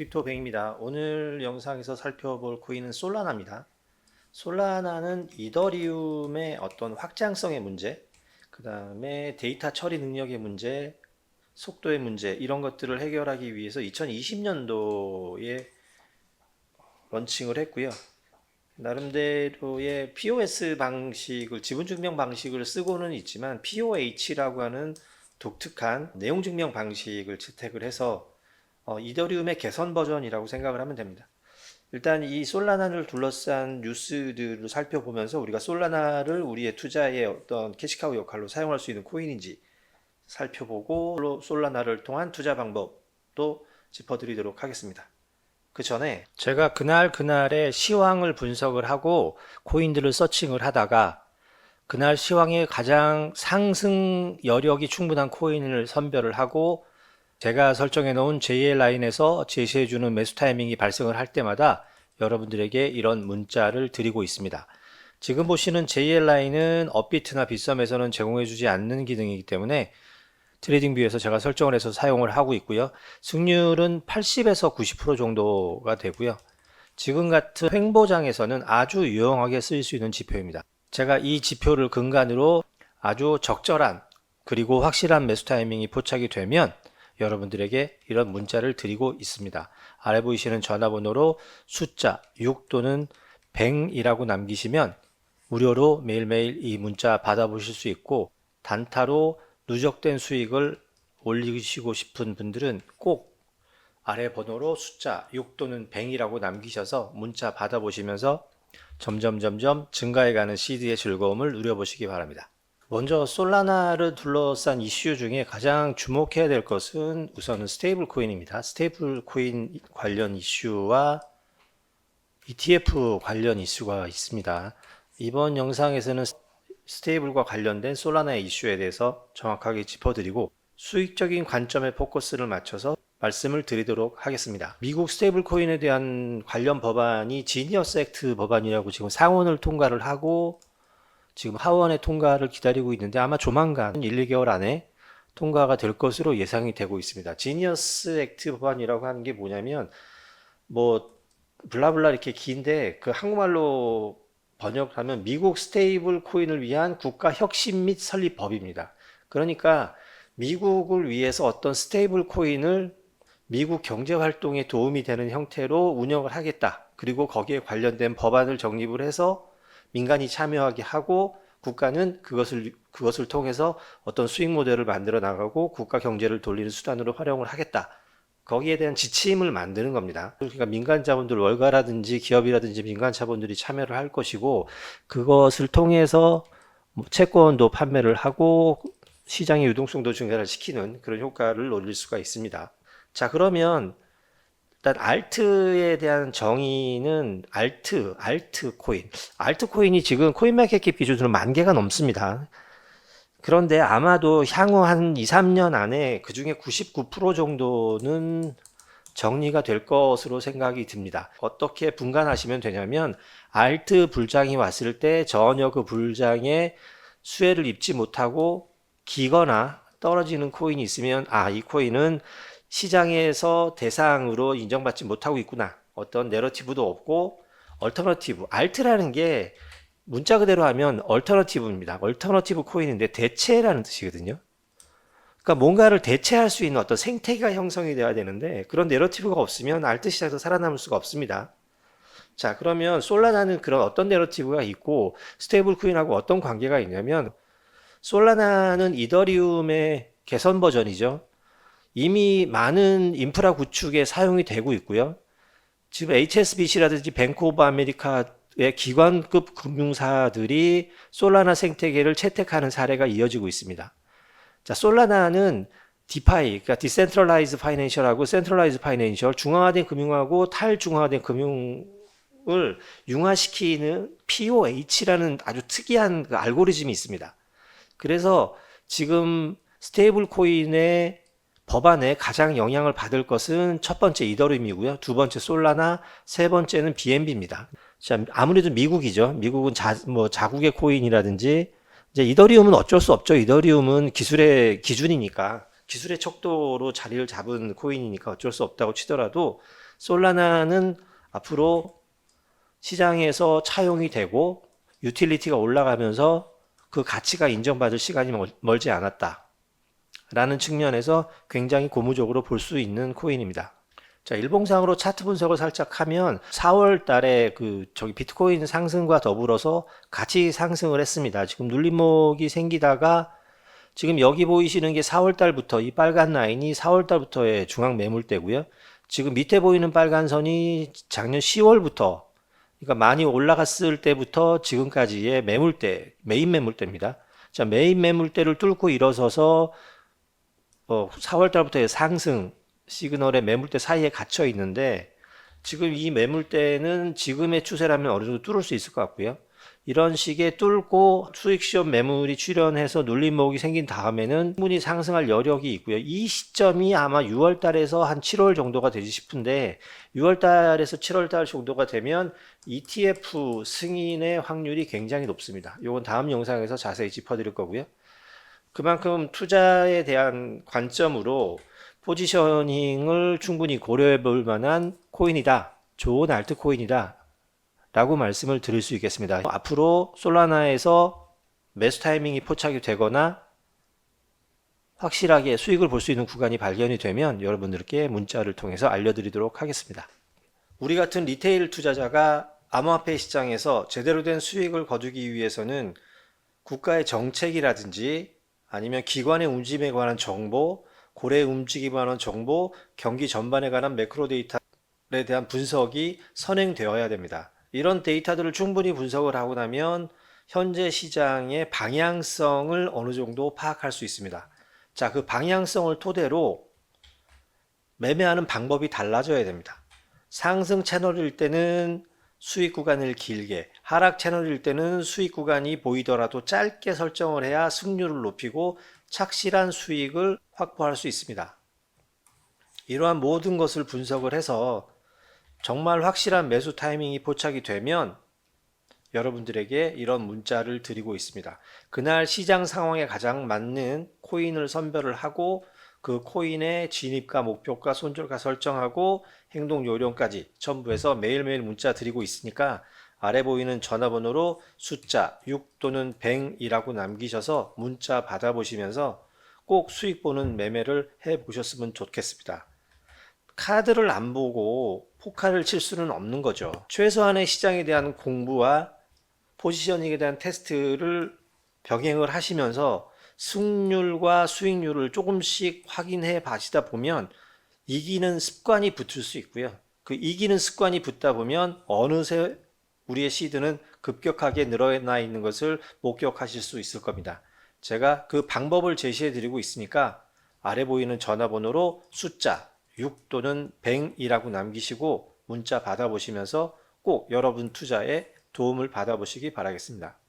크립토뱅입니다. 오늘 영상에서 살펴볼 코인은 솔라나입니다. 솔라나는 이더리움의 어떤 확장성의 문제, 그 다음에 데이터 처리 능력의 문제, 속도의 문제, 이런 것들을 해결하기 위해서 2020년도에 런칭을 했고요. 나름대로의 POS 방식을, 지분 증명 방식을 쓰고는 있지만 POH라고 하는 독특한 내용 증명 방식을 채택을 해서 어, 이더리움의 개선 버전이라고 생각을 하면 됩니다. 일단 이 솔라나를 둘러싼 뉴스들을 살펴보면서 우리가 솔라나를 우리의 투자의 어떤 캐시카우 역할로 사용할 수 있는 코인인지 살펴보고 솔라나를 통한 투자 방법도 짚어드리도록 하겠습니다. 그 전에 제가 그날 그날의 시황을 분석을 하고 코인들을 서칭을 하다가 그날 시황에 가장 상승 여력이 충분한 코인을 선별을 하고 제가 설정해 놓은 JL 라인에서 제시해 주는 매수 타이밍이 발생을 할 때마다 여러분들에게 이런 문자를 드리고 있습니다. 지금 보시는 JL 라인은 업비트나 빗썸에서는 제공해 주지 않는 기능이기 때문에 트레이딩 뷰에서 제가 설정을 해서 사용을 하고 있고요. 승률은 80에서 90% 정도가 되고요. 지금 같은 횡보장에서는 아주 유용하게 쓰일 수 있는 지표입니다. 제가 이 지표를 근간으로 아주 적절한 그리고 확실한 매수 타이밍이 포착이 되면 여러분들에게 이런 문자를 드리고 있습니다. 아래 보이시는 전화번호로 숫자 6 또는 100이라고 남기시면 무료로 매일매일 이 문자 받아보실 수 있고 단타로 누적된 수익을 올리시고 싶은 분들은 꼭 아래 번호로 숫자 6 또는 100이라고 남기셔서 문자 받아보시면서 점점 점점 증가해가는 시드의 즐거움을 누려보시기 바랍니다. 먼저 솔라나를 둘러싼 이슈 중에 가장 주목해야 될 것은 우선은 스테이블 코인입니다. 스테이블 코인 관련 이슈와 ETF 관련 이슈가 있습니다. 이번 영상에서는 스테이블과 관련된 솔라나의 이슈에 대해서 정확하게 짚어드리고 수익적인 관점에 포커스를 맞춰서 말씀을 드리도록 하겠습니다. 미국 스테이블 코인에 대한 관련 법안이 지니어스 액트 법안이라고 지금 상원을 통과를 하고 지금 하원의 통과를 기다리고 있는데 아마 조만간 1, 2개월 안에 통과가 될 것으로 예상이 되고 있습니다. 지니어스 액트 법안이라고 하는 게 뭐냐면 뭐 블라블라 이렇게 긴데 그 한국말로 번역하면 미국 스테이블 코인을 위한 국가 혁신 및 설립 법입니다. 그러니까 미국을 위해서 어떤 스테이블 코인을 미국 경제 활동에 도움이 되는 형태로 운영을 하겠다. 그리고 거기에 관련된 법안을 정립을 해서 민간이 참여하게 하고 국가는 그것을 그것을 통해서 어떤 수익 모델을 만들어 나가고 국가 경제를 돌리는 수단으로 활용을 하겠다. 거기에 대한 지침을 만드는 겁니다. 그러니까 민간 자본들 월가라든지 기업이라든지 민간 자본들이 참여를 할 것이고 그것을 통해서 뭐 채권도 판매를 하고 시장의 유동성도 증가를 시키는 그런 효과를 노릴 수가 있습니다. 자, 그러면 일단 알트에 대한 정의는 알트, 알트 코인. 알트 코인이 지금 코인 마켓캡 기준으로 만 개가 넘습니다. 그런데 아마도 향후 한 2, 3년 안에 그 중에 99% 정도는 정리가 될 것으로 생각이 듭니다. 어떻게 분간하시면 되냐면 알트 불장이 왔을 때 전혀 그 불장에 수혜를 입지 못하고 기거나 떨어지는 코인이 있으면 아, 이 코인은 시장에서 대상으로 인정받지 못하고 있구나. 어떤 내러티브도 없고 얼터너티브, 알트라는 게 문자 그대로 하면 얼터너티브입니다. 얼터너티브 코인인데 대체라는 뜻이거든요. 그러니까 뭔가를 대체할 수 있는 어떤 생태계가 형성이 돼야 되는데 그런 내러티브가 없으면 알트 시장에서 살아남을 수가 없습니다. 자, 그러면 솔라나는 그런 어떤 내러티브가 있고 스테이블 코인하고 어떤 관계가 있냐면 솔라나는 이더리움의 개선 버전이죠. 이미 많은 인프라 구축에 사용이 되고 있고요. 지금 HSBC라든지 뱅크 오브 아메리카의 기관급 금융사들이 솔라나 생태계를 채택하는 사례가 이어지고 있습니다. 자, 솔라나는 디파이, 그러니까 디센트럴라이즈 파이낸셜하고 센트럴라이즈 파이낸셜, 중앙화된 금융하고 탈중앙화된 금융을 융화시키는 POH라는 아주 특이한 그 알고리즘이 있습니다. 그래서 지금 스테이블 코인의 법안에 가장 영향을 받을 것은 첫 번째 이더리움이고요. 두 번째 솔라나, 세 번째는 BNB입니다. 자, 아무래도 미국이죠. 미국은 자, 뭐 자국의 코인이라든지 이제 이더리움은 어쩔 수 없죠. 이더리움은 기술의 기준이니까 기술의 척도로 자리를 잡은 코인이니까 어쩔 수 없다고 치더라도 솔라나는 앞으로 시장에서 차용이 되고 유틸리티가 올라가면서 그 가치가 인정받을 시간이 멀- 멀지 않았다. 라는 측면에서 굉장히 고무적으로 볼 수 있는 코인입니다. 자, 일봉상으로 차트 분석을 살짝 하면 4월 달에 그 저기 비트코인 상승과 더불어서 같이 상승을 했습니다. 지금 눌림목이 생기다가 지금 여기 보이시는 게 4월 달부터 이 빨간 라인이 4월 달부터의 중앙 매물대고요. 지금 밑에 보이는 빨간 선이 작년 10월부터 그러니까 많이 올라갔을 때부터 지금까지의 매물대, 메인 매물대입니다. 자, 메인 매물대를 뚫고 일어서서 어, 4월 달부터의 상승 시그널의 매물대 사이에 갇혀 있는데 지금 이 매물대는 지금의 추세라면 어느 정도 뚫을 수 있을 것 같고요. 이런 식의 뚫고 수익 시험 매물이 출현해서 눌림목이 생긴 다음에는 충분히 상승할 여력이 있고요. 이 시점이 아마 6월 달에서 한 7월 정도가 되지 싶은데 6월 달에서 7월 달 정도가 되면 ETF 승인의 확률이 굉장히 높습니다. 이건 다음 영상에서 자세히 짚어 드릴 거고요. 그만큼 투자에 대한 관점으로 포지셔닝을 충분히 고려해 볼 만한 코인이다. 좋은 알트코인이다. 라고 말씀을 드릴 수 있겠습니다. 앞으로 솔라나에서 매수 타이밍이 포착이 되거나 확실하게 수익을 볼 수 있는 구간이 발견이 되면 여러분들께 문자를 통해서 알려드리도록 하겠습니다. 우리 같은 리테일 투자자가 암호화폐 시장에서 제대로 된 수익을 거두기 위해서는 국가의 정책이라든지 아니면 기관의 움직임에 관한 정보, 고래 움직임에 관한 정보, 경기 전반에 관한 매크로 데이터에 대한 분석이 선행되어야 됩니다. 이런 데이터들을 충분히 분석을 하고 나면 현재 시장의 방향성을 어느 정도 파악할 수 있습니다. 자, 그 방향성을 토대로 매매하는 방법이 달라져야 됩니다. 상승 채널일 때는 수익 구간을 길게, 하락 채널일 때는 수익 구간이 보이더라도 짧게 설정을 해야 승률을 높이고 착실한 수익을 확보할 수 있습니다. 이러한 모든 것을 분석을 해서 정말 확실한 매수 타이밍이 포착이 되면 여러분들에게 이런 문자를 드리고 있습니다. 그날 시장 상황에 가장 맞는 코인을 선별을 하고 그 코인의 진입가, 목표가, 손절가 설정하고 행동 요령까지 첨부해서 매일매일 문자 드리고 있으니까 아래 보이는 전화번호로 숫자 6 또는 100이라고 남기셔서 문자 받아보시면서 꼭 수익 보는 매매를 해 보셨으면 좋겠습니다. 카드를 안 보고 포카를 칠 수는 없는 거죠. 최소한의 시장에 대한 공부와 포지셔닝에 대한 테스트를 병행을 하시면서 승률과 수익률을 조금씩 확인해 봐시다 보면 이기는 습관이 붙을 수 있고요. 그 이기는 습관이 붙다 보면 어느새 우리의 시드는 급격하게 늘어나 있는 것을 목격하실 수 있을 겁니다. 제가 그 방법을 제시해 드리고 있으니까 아래 보이는 전화번호로 숫자 6 또는 100이라고 남기시고 문자 받아보시면서 꼭 여러분 투자에 도움을 받아보시기 바라겠습니다.